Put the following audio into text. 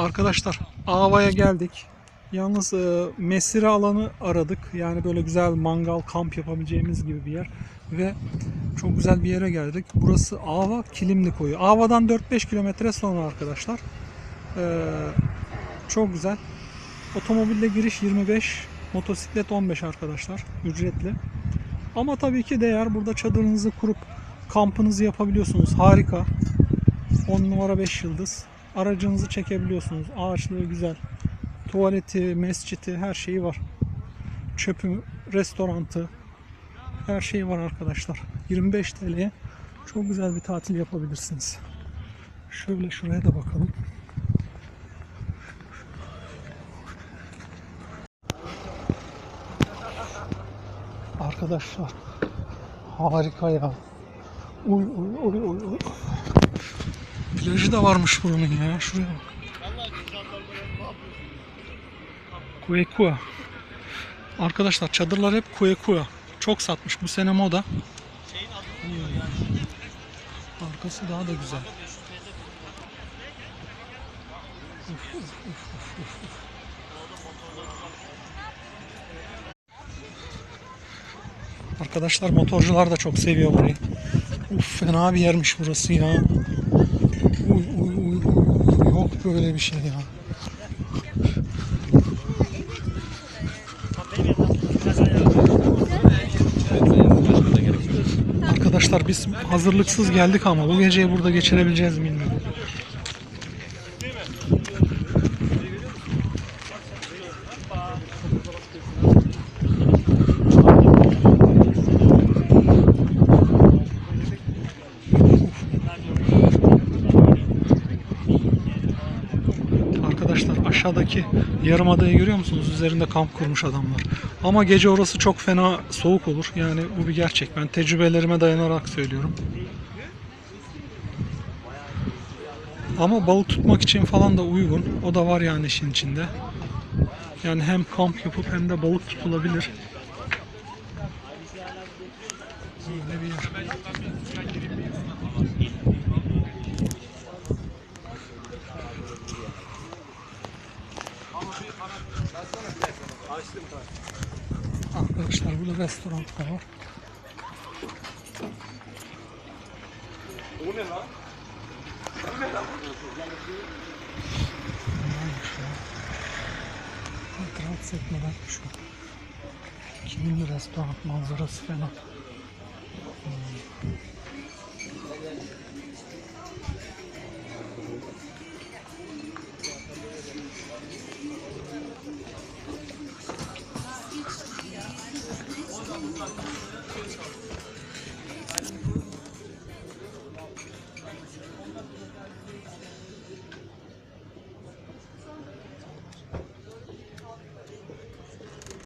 Arkadaşlar Ava'ya geldik. Yalnız e, mesire alanı aradık. Yani böyle güzel mangal, kamp yapabileceğimiz gibi bir yer. Ve çok güzel bir yere geldik. Burası Ava Kilimli Koyu. Ava'dan 4-5 kilometre sonra arkadaşlar. E, çok güzel. Otomobille giriş 25, motosiklet 15 arkadaşlar. Ücretli. Ama tabii ki değer. Burada çadırınızı kurup kampınızı yapabiliyorsunuz. Harika. 10 numara 5 yıldız. Aracınızı çekebiliyorsunuz. Ağaçlığı güzel. Tuvaleti, mesciti her şeyi var. Çöpü, restorantı her şeyi var arkadaşlar. 25 TL'ye çok güzel bir tatil yapabilirsiniz. Şöyle şuraya da bakalım. Arkadaşlar harika ya. Uy uy uy uy. Plajı da varmış buranın ya. Şuraya bak. Kuekua. Arkadaşlar çadırlar hep Kuekua. Çok satmış. Bu sene moda. Arkası daha da güzel. Arkadaşlar motorcular da çok seviyor burayı. Uf fena bir yermiş burası ya. Uy uy uy uy. Yok böyle bir şey ya. Arkadaşlar biz hazırlıksız geldik ama bu geceyi burada geçirebileceğiz mi bilmiyorum. Aşağıdaki yarımadayı görüyor musunuz? Üzerinde kamp kurmuş adamlar. Ama gece orası çok fena soğuk olur. Yani bu bir gerçek. Ben tecrübelerime dayanarak söylüyorum. Ama balık tutmak için falan da uygun. O da var yani işin içinde. Yani hem kamp yapıp hem de balık tutulabilir. Böyle bir yer. Arkadaşlar burada restoran var. Neymiş ya? Bak, Rahatsız etmeden şu. Kiminli restoran manzarası fena. Hmm.